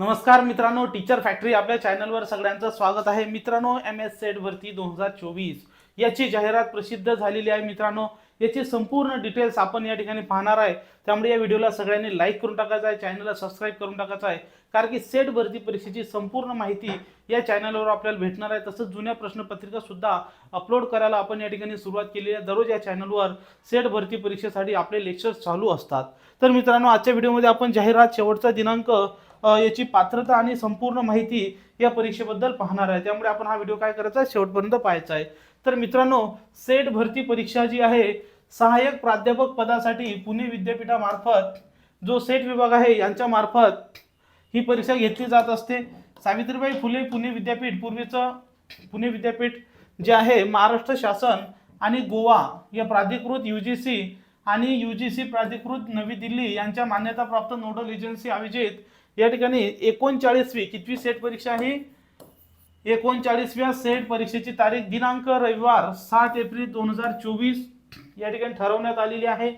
नमस्कार मित्रांनो teacher factory आपल्या चॅनलवर सगळ्यांचं स्वागत आहे. मित्रांनो एम एस सेट भरती दोन हजार चोवीस याची जाहिरात प्रसिद्ध झालेली आहे मित्रांनो. याची संपूर्ण डिटेल्स आपण या ठिकाणी पाहणार आहे. त्यामुळे या व्हिडिओला सगळ्यांनी लाईक करून टाकायचं आहे चॅनलला सबस्क्राईब करून टाकायचं आहे. कारण की सेट भरती परीक्षेची संपूर्ण माहिती या चॅनलवर आपल्याला भेटणार आहे. तसंच जुन्या प्रश्नपत्रिका सुद्धा अपलोड करायला आपण या ठिकाणी सुरुवात केली आहे. दररोज या चॅनलवर सेट भरती परीक्षेसाठी आपले लेक्चर्स चालू असतात. तर मित्रांनो आजच्या व्हिडिओमध्ये आपण जाहिरात शेवटचा दिनांक याची पात्रता आणि संपूर्ण माहिती या परीक्षेबद्दल पाहणार आहे. त्यामुळे आपण हा व्हिडिओ काय करायचा आहे? शेवटपर्यंत पाहायचा आहे. तर मित्रांनो सेट भरती परीक्षा जी आहे सहाय्यक प्राध्यापक पदासाठी पुणे विद्यापीठामार्फत जो सेट विभाग आहे यांच्या मार्फत ही परीक्षा घेतली जात असते. सावित्रीबाई फुले पुणे विद्यापीठ पूर्वीचं पुणे विद्यापीठ जे आहे महाराष्ट्र शासन आणि गोवा या प्राधिकृत यू जी सी आणि यू जी सी प्राधिकृत नवी दिल्ली यांच्या मान्यताप्राप्त नोडल एजन्सी आयोजित या ठिकाणी एकोणचाळीसवी कितवी सेट परीक्षा ही एकोणचाळीसव्या सेट परीक्षेची तारीख दिनांक रविवार सात एप्रिल दोन हजार चोवीस या ठिकाणी ठरवण्यात आलेली आहे.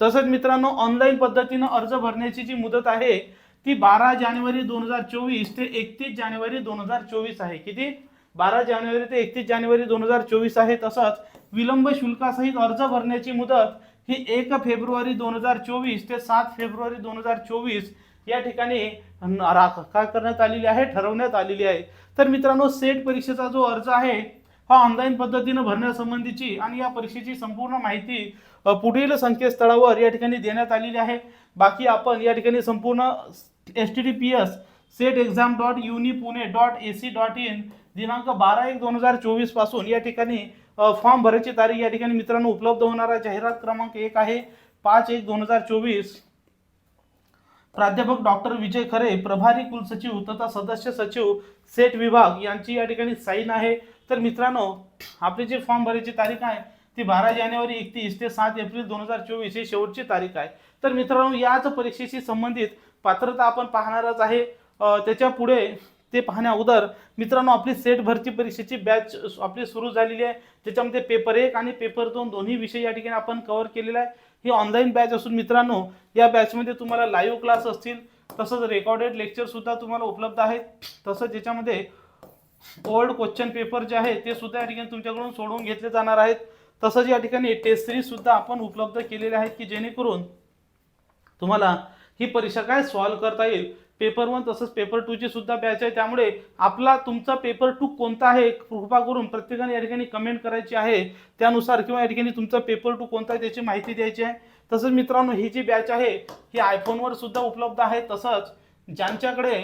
तसंच मित्रांनो ऑनलाईन पद्धतीनं अर्ज भरण्याची जी मुदत आहे ती बारा जानेवारी दोन हजार चोवीस ते एकतीस जानेवारी दोन हजार चोवीस आहे. किती? बारा जानेवारी ते एकतीस जानेवारी दोन हजार चोवीस आहे. तसंच विलंब शुल्कासहित अर्ज भरण्याची मुदत ही एक फेब्रुवारी दोन हजार चोवीस ते सात फेब्रुवारी दोन हजार चोवीस या ठिकाणी राख काय करण्यात आलेली आहे? ठरवण्यात आलेली आहे. तर मित्रांनो सेट परीक्षेचा जो अर्ज आहे हा ऑनलाईन पद्धतीनं भरण्यासंबंधीची आणि या परीक्षेची संपूर्ण माहिती पुढील संकेतस्थळावर या ठिकाणी देण्यात आलेली आहे. बाकी आपण या ठिकाणी संपूर्ण S T D P S set exam dot uni Pune dot A C dot in दिनांक बारा एक दोन हजार चोवीसपासून या ठिकाणी फॉर्म भरायची तारीख या ठिकाणी मित्रांनो उपलब्ध होणारा जाहिरात क्रमांक एक आहे पाच एक दोन हजार चोवीस. प्राध्यापक डॉक्टर विजय खरे प्रभारी कुलसचिव तथा सदस्य सचिव सेट विभाग यांची या ठिकाणी साईन आहे. तर मित्रांनो आपली जी फॉर्म भरायची तारीख आहे ती बारा जानेवारी एकतीस ते सात एप्रिल दोन हजार चोवीस ही शेवटची तारीख आहे. तर मित्रांनो याच परीक्षेशी संबंधित पात्रता आपण पाहणारच आहे. त्याच्या पुढे ते पाहण्या अगोदर मित्रांनो आपली सेट भरती परीक्षेची बॅच आपली सुरू झालेली आहे. ज्याच्यामध्ये पेपर एक आणि पेपर दोन दोन्ही विषय या ठिकाणी आपण कव्हर केलेला आहे. ही ऑनलाईन बॅच असून मित्रांनो या बॅचमध्ये तुम्हाला लाईव्ह क्लास असतील. तसंच रेकॉर्डेड लेक्चरसुद्धा तुम्हाला उपलब्ध आहेत. तसंच ज्याच्यामध्ये ओल्ड क्वेश्चन पेपर जे आहे ते सुद्धा या ठिकाणी तुमच्याकडून सोडवून घेतले जाणार आहेत. तसंच या ठिकाणी टेस्ट सिरीजसुद्धा आपण उपलब्ध केलेले आहेत की जेणेकरून तुम्हाला ही परीक्षा काय सॉल्व्ह करता येईल पेपर वन तसंच पेपर टूची सुद्धा बॅच आहे. त्यामुळे आपला तुमचा पेपर टू कोणता आहे कृपा करून प्रत्येकाने या ठिकाणी कमेंट करायची आहे. त्यानुसार किंवा या ठिकाणी तुमचा पेपर टू कोणता आहे त्याची माहिती द्यायची आहे. तसंच मित्रांनो ही जी बॅच आहे ही आयफोनवर सुद्धा उपलब्ध आहे. तसंच ज्यांच्याकडे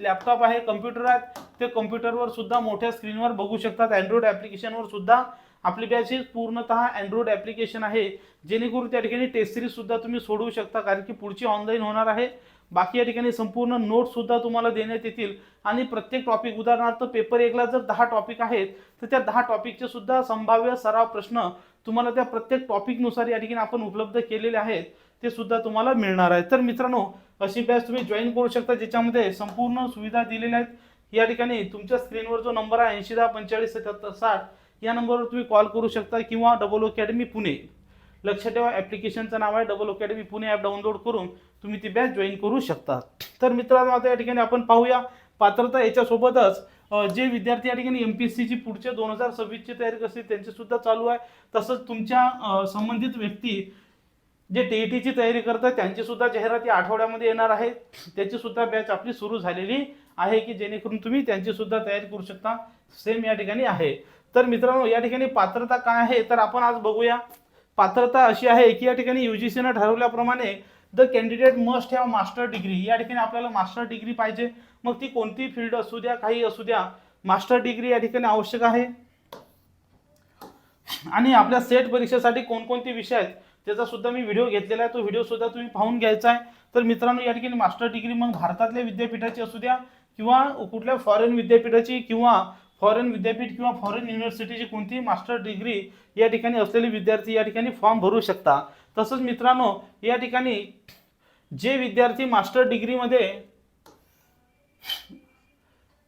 लॅपटॉप आहे कम्प्युटर आहेत ते कम्प्युटरवर सुद्धा मोठ्या स्क्रीनवर बघू शकतात. अँड्रॉइड ॲप्लिकेशनवर सुद्धा आपली बॅच ही पूर्णतः अँड्रॉइड ॲप्लिकेशन आहे. जेणेकरून त्या ठिकाणी टेस्ट सिरीज सुद्धा तुम्ही सोडवू शकता कारण की पुढची ऑनलाईन होणार आहे. बाकी या ठिकाणी संपूर्ण नोट्ससुद्धा तुम्हाला देण्यात येतील. आणि प्रत्येक टॉपिक उदाहरणार्थ पेपर एकला जर दहा टॉपिक आहेत तर त्या दहा टॉपिकचे सुद्धा संभाव्य सराव प्रश्न तुम्हाला त्या प्रत्येक टॉपिकनुसार या ठिकाणी आपण उपलब्ध केलेले आहेत ते सुद्धा तुम्हाला मिळणार आहे तर मित्रांनो अशी बॅच तुम्ही जॉईन करू शकता ज्याच्यामध्ये संपूर्ण सुविधा दिलेल्या आहेत. या ठिकाणी तुमच्या स्क्रीनवर जो नंबर आहे ऐंशी दहा पंचेचाळीस सत्याहत्तर साठ या नंबरवर तुम्ही कॉल करू शकता किंवा डबल अकॅडमी पुणे. लक्ष ठेवा. ॲप्लिकेशनचं नाव आहे double academy Pune app download करून तुम्ही ती बॅच जॉईन करू शकता. तर मित्रांनो आता या ठिकाणी आपण पाहूया पात्रता याच्यासोबतच जे विद्यार्थी या ठिकाणी एम पी एस सीची पुढच्या दोन हजार सव्वीसची तयारी करतील त्यांचीसुद्धा चालू आहे. तसंच तुमच्या संबंधित व्यक्ती जे टी ई टीची तयारी करतात त्यांची सुद्धा जाहिरात या आठवड्यामध्ये येणार आहे. त्याची सुद्धा बॅच आपली सुरू झालेली आहे की जेणेकरून तुम्ही त्यांची सुद्धा तयारी करू शकता. सेम या ठिकाणी आहे. तर मित्रांनो या ठिकाणी पात्रता काय आहे? तर आपण आज बघूया. पात्रता अशी आहे की या ठिकाणी यू जी सीनं ठरवल्याप्रमाणे the candidate must have master degree या ठिकाणी आपल्याला मास्टर डिग्री पाहिजे. मग ती कोणती फील्ड असू द्या काही असू द्या मास्टर डिग्री या ठिकाणी आवश्यक आहे. आणि आपल्या सेट परीक्षेसाठी कोणकोणते विषय आहेत त्याचा सुद्धा मी व्हिडिओ घेतलेला आहे. तो व्हिडिओ सुद्धा तुम्ही पाहून घ्यायचा आहे. तर मित्रांनो या ठिकाणी मास्टर डिग्री मग भारतातल्या विद्यापीठाची असू द्या किंवा कुठल्या फॉरेन विद्यापीठाची किंवा फॉरेन विद्यापीठ किंवा फॉरेन युनिव्हर्सिटीची कोणती मास्टर डिग्री या ठिकाणी असलेले विद्यार्थी या ठिकाणी फॉर्म भरू शकता. तसंच मित्रांनो या ठिकाणी जे विद्यार्थी मास्टर डिग्रीमध्ये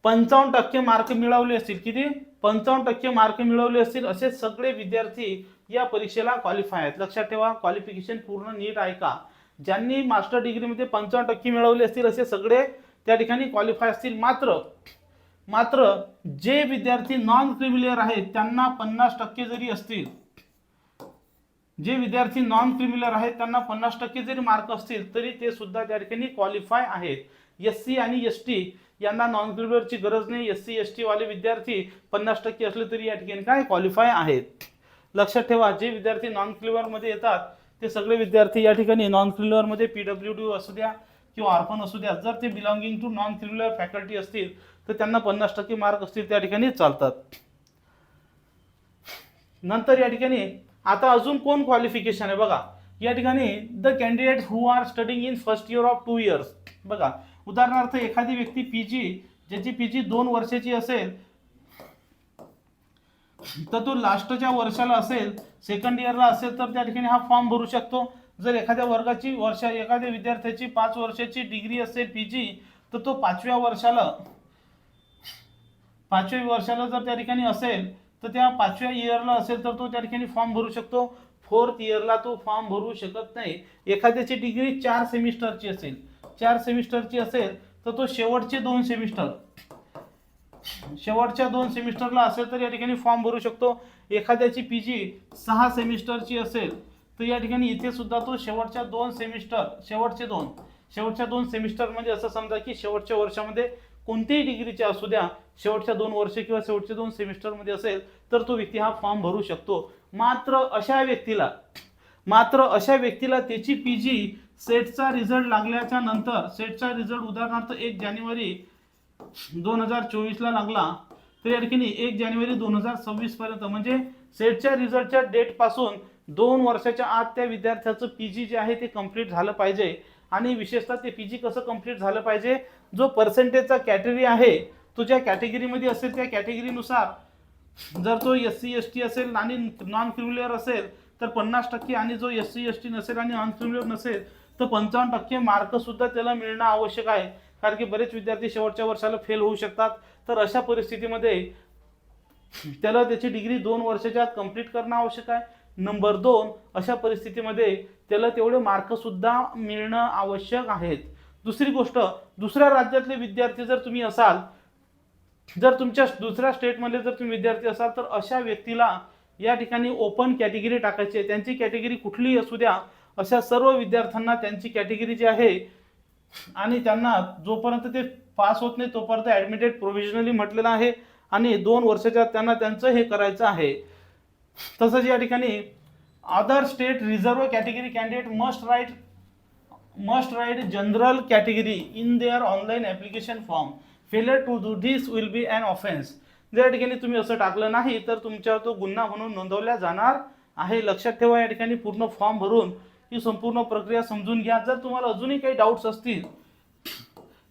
पंचावन्न टक्के मार्क मिळवले असतील किती? पंचावन्न टक्के मार्क मिळवले असतील असे सगळे विद्यार्थी या परीक्षेला क्वालिफाय आहेत. लक्षात ठेवा क्वालिफिकेशन पूर्ण नीट आहे का? ज्यांनी मास्टर डिग्रीमध्ये पंचावन्न टक्के मिळवले असतील असे सगळे त्या ठिकाणी क्वालिफाय असतील. मात्र मात्र जे विद्यार्थी नॉन क्रिमिलियर आहेत त्यांना पन्नास टक्के जरी असतील जे विद्यार्थी नॉन क्रिमिलर आहेत त्यांना पन्नास टक्के जरी मार्क असतील तरी ते सुद्धा त्या ठिकाणी क्वालिफाय आहेत. एस सी आणि एस टी यांना नॉन क्रिमिलरची गरज नाही. एस सी एस टीवाले विद्यार्थी पन्नास टक्के असले तरी या ठिकाणी काय क्वालिफाय आहेत? लक्षात ठेवा जे विद्यार्थी नॉन क्रिमिलरमध्ये येतात ते सगळे विद्यार्थी या ठिकाणी नॉन क्रिमिलरमध्ये पी डब्ल्यू डी असू द्या किंवा ऑर्फन असू द्या जर ते belonging to non creamy layer faculty असतील तर त्यांना पन्नास टक्के मार्क असतील त्या ठिकाणी चालतात. नंतर या ठिकाणी आता अजून कोण क्वालिफिकेशन आहे? बघा या ठिकाणी the candidate who are studying in first year of two years बघा उदाहरणार्थ एखादी व्यक्ती पी जी ज्याची पी जी दोन वर्षाची असेल तर तो लास्टच्या वर्षाला असेल सेकंड इयरला असेल तर त्या ठिकाणी हा फॉर्म भरू शकतो. जर एखाद्या वर्गाची वर्ष एखाद्या विद्यार्थ्याची पाच वर्षाची डिग्री असेल पी जी तर तो पाचव्या वर्षाला पाचव्या वर्षाला जर त्या ठिकाणी असेल तर त्या पाचव्या इयरला असेल तर तो त्या ठिकाणी फॉर्म भरू शकतो. फोर्थ इयरला तो फॉर्म भरू शकत नाही. एखाद्याची डिग्री चार सेमिस्टरची असेल चार सेमिस्टरची असेल तर तो शेवटचे दोन सेमिस्टर शेवटच्या दोन सेमिस्टरला असेल तर या ठिकाणी फॉर्म भरू शकतो. एखाद्याची पी जी सहा सेमिस्टरची असेल तर या ठिकाणी इथे सुद्धा तो शेवटच्या दोन सेमिस्टर शेवटचे दोन शेवटच्या दोन सेमिस्टर म्हणजे असं समजा की शेवटच्या वर्षामध्ये कोणत्याही डिग्रीचे असू द्या शेवटच्या दोन वर्ष किंवा शेवटचे दोन सेमिस्टरमध्ये असेल तर तो व्यक्ती हा फॉर्म भरू शकतो. मात्र अशा व्यक्तीला मात्र अशा व्यक्तीला त्याची पी जी सेटचा रिझल्ट लागल्याच्या नंतर सेटचा रिझल्ट उदाहरणार्थ एक जानेवारी दोन हजार चोवीसला लागला तर या ठिकाणी एक जानेवारी दोन हजार सव्वीस पर्यंत म्हणजे सेटच्या रिझल्टच्या डेटपासून दोन वर्षाच्या आत त्या विद्यार्थ्याचं पी जी जे आहे ते कंप्लीट झालं पाहिजे. आणि विशेषतः ते पी जी कसं कंप्लीट झालं पाहिजे? जो पर्सेंटेजचा कॅटेगरी आहे तो ज्या कॅटेगरीमध्ये असेल त्या कॅटेगरीनुसार जर तो एस सी एस टी असेल आणि नॉन क्रिम्युलर असेल तर पन्नास टक्के आणि जो एस सी एस टी नसेल आणि नॉन क्रिम्युलर नसेल तर पंचावन्न टक्के मार्कसुद्धा त्याला मिळणं आवश्यक आहे. कारण की बरेच विद्यार्थी शेवटच्या वर्षाला फेल होऊ शकतात. तर अशा परिस्थितीमध्ये त्याला त्याची डिग्री दोन वर्षाच्या आत कंप्लीट करणं आवश्यक आहे. नंबर दोन अशा परिस्थितीमध्ये त्याला तेवढे मार्कसुद्धा मिळणं आवश्यक आहेत. दुसरी गोष्ट दुसऱ्या राज्यातले विद्यार्थी जर तुम्ही असाल जर तुमच्या दुसऱ्या स्टेटमधले जर तुम्ही विद्यार्थी असाल तर अशा व्यक्तीला या ठिकाणी ओपन कॅटेगरी टाकायची. आहे त्यांची कॅटेगरी कुठलीही असू द्या अशा सर्व विद्यार्थ्यांना त्यांची कॅटेगरी जी आहे आणि त्यांना जोपर्यंत ते पास होत नाही तोपर्यंत ॲडमिटेड प्रोव्हिजनली म्हटलेलं आहे आणि दोन वर्षाच्या त्यांना त्यांचं हे करायचं आहे. तसंच या ठिकाणी other state reserve category candidate must write must write general category in their online application form failure to do this will be an offence जर ठिकाणी तुम्ही असं टाकलं नाही तर तुमच्यावर तो गुन्हा म्हणून नोंदवला जाणार आहे. लक्षात ठेवा या ठिकाणी पूर्ण फॉर्म भरून ही संपूर्ण प्रक्रिया समजून घ्या. जर तुम्हाला अजूनही काही डाऊट्स असतील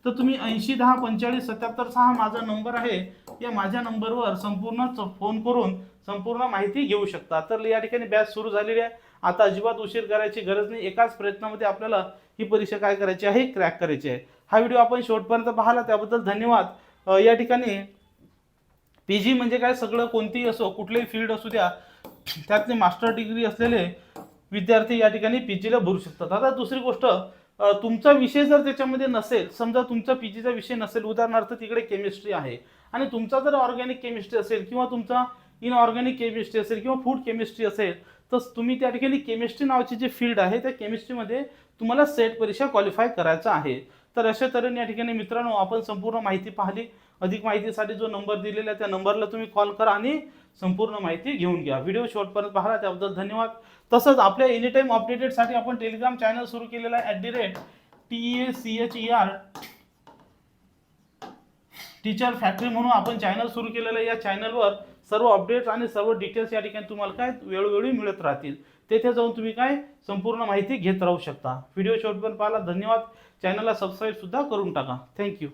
तर तुम्ही ऐंशी दहा पंचेचाळीस सत्याहत्तर सहा माझा नंबर आहे. या माझ्या नंबरवर संपूर्ण च- फोन करून संपूर्ण माहिती घेऊ शकता. तर या ठिकाणी बॅच सुरू झालेली आहे. आता अजिबात उशीर करायची गरज नाही. एकाच प्रयत्नामध्ये आपल्याला ही परीक्षा काय करायची आहे क्रॅक करायची आहे. हा व्हिडिओ आपण शेवटपर्यंत पाहिला. त्याबद्दल धन्यवाद. या ठिकाणी पी जी म्हणजे काय? सगळं कोणतीही असो कुठलेही फील्ड असू द्या त्यातले मास्टर डिग्री असलेले विद्यार्थी या ठिकाणी पी जीला भरू शकतात. आता दुसरी गोष्ट तुमचा विषय जर त्याच्यामध्ये नसेल समजा तुमचा पी जीचा विषय नसेल उदाहरणार्थ तिकडे केमिस्ट्री आहे. आणि तुमचा जर ऑर्गॅनिक केमिस्ट्री असेल किंवा तुमचा इनऑर्गॅनिक केमिस्ट्री असेल किंवा फूड केमिस्ट्री असेल तर तुम्ही त्या ठिकाणी केमिस्ट्री नावाची जी फील्ड आहे त्या केमिस्ट्रीमध्ये तुम्हाला सेट परीक्षा क्वालिफाय करायचं आहे. तर अशा तऱ्हेने या ठिकाणी मित्रांनो आपण संपूर्ण माहिती पाहिली. अधिक माहितीसाठी जो नंबर दिलेला आहे त्या नंबरला तुम्ही कॉल करा आणि संपूर्ण माहिती घेऊन घ्या. व्हिडिओ शॉर्टपर्यंत पाहिला त्याबद्दल धन्यवाद. तसंच आपल्या एनी टाईम अपडेटेडसाठी आपण टेलिग्राम चॅनल सुरू केलेला आहे at the rate T A C H E R teacher factory म्हणून आपण चॅनल सुरू केलेलं या चॅनलवर सर्व अपडेट्स आणि सर्व डिटेल्स या ठिकाणी तुम्हाला काय वेळोवेळी मिळत राहतील. तेथे जाऊन तुम्ही काय संपूर्ण माहिती घेत राहू शकता. व्हिडिओ शेवटपर्यंत पाहिला. धन्यवाद. चॅनलला सबस्क्राईबसुद्धा करून टाका. थँक्यू